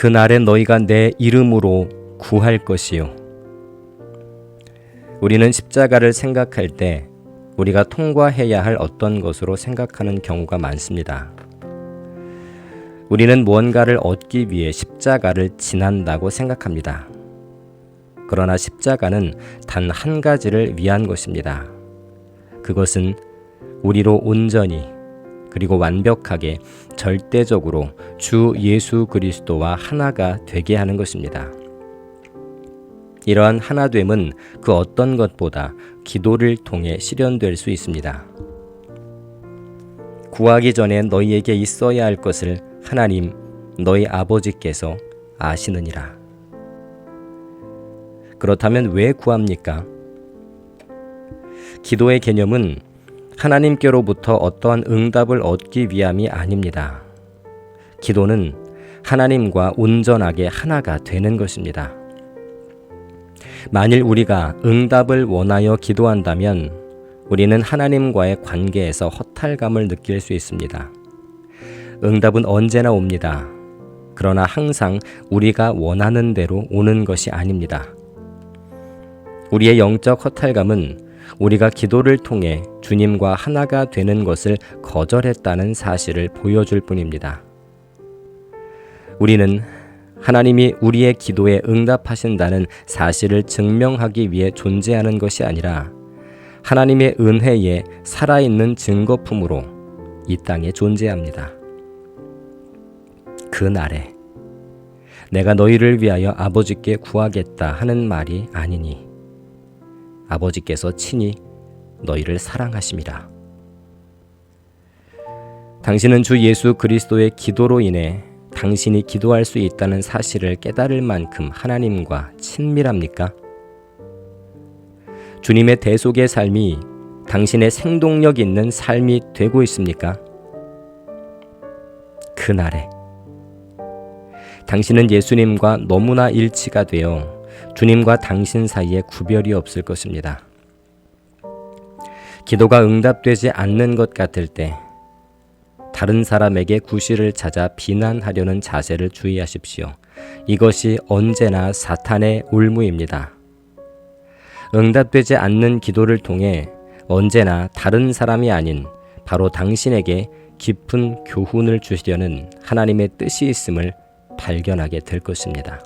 그날에 너희가 내 이름으로 구할 것이요. 우리는 십자가를 생각할 때 우리가 통과해야 할 어떤 것으로 생각하는 경우가 많습니다. 우리는 무언가를 얻기 위해 십자가를 지난다고 생각합니다. 그러나 십자가는 단 한 가지를 위한 것입니다. 그것은 우리로 온전히 그리고 완벽하게 절대적으로 주 예수 그리스도와 하나가 되게 하는 것입니다. 이러한 하나됨은 그 어떤 것보다 기도를 통해 실현될 수 있습니다. 구하기 전에 너희에게 있어야 할 것을 하나님 너희 아버지께서 아시느니라. 그렇다면 왜 구합니까? 기도의 개념은 하나님께로부터 어떠한 응답을 얻기 위함이 아닙니다. 기도는 하나님과 온전하게 하나가 되는 것입니다. 만일 우리가 응답을 원하여 기도한다면 우리는 하나님과의 관계에서 허탈감을 느낄 수 있습니다. 응답은 언제나 옵니다. 그러나 항상 우리가 원하는 대로 오는 것이 아닙니다. 우리의 영적 허탈감은 우리가 기도를 통해 주님과 하나가 되는 것을 거절했다는 사실을 보여줄 뿐입니다. 우리는 하나님이 우리의 기도에 응답하신다는 사실을 증명하기 위해 존재하는 것이 아니라 하나님의 은혜에 살아있는 증거품으로 이 땅에 존재합니다. 그 날에 내가 너희를 위하여 아버지께 구하겠다 하는 말이 아니니 아버지께서 친히 너희를 사랑하심이라. 당신은 주 예수 그리스도의 기도로 인해 당신이 기도할 수 있다는 사실을 깨달을 만큼 하나님과 친밀합니까? 주님의 대속의 삶이 당신의 생동력 있는 삶이 되고 있습니까? 그날에 당신은 예수님과 너무나 일치가 되어 주님과 당신 사이에 구별이 없을 것입니다. 기도가 응답되지 않는 것 같을 때 다른 사람에게 구실을 찾아 비난하려는 자세를 주의하십시오. 이것이 언제나 사탄의 올무입니다. 응답되지 않는 기도를 통해 언제나 다른 사람이 아닌 바로 당신에게 깊은 교훈을 주시려는 하나님의 뜻이 있음을 발견하게 될 것입니다.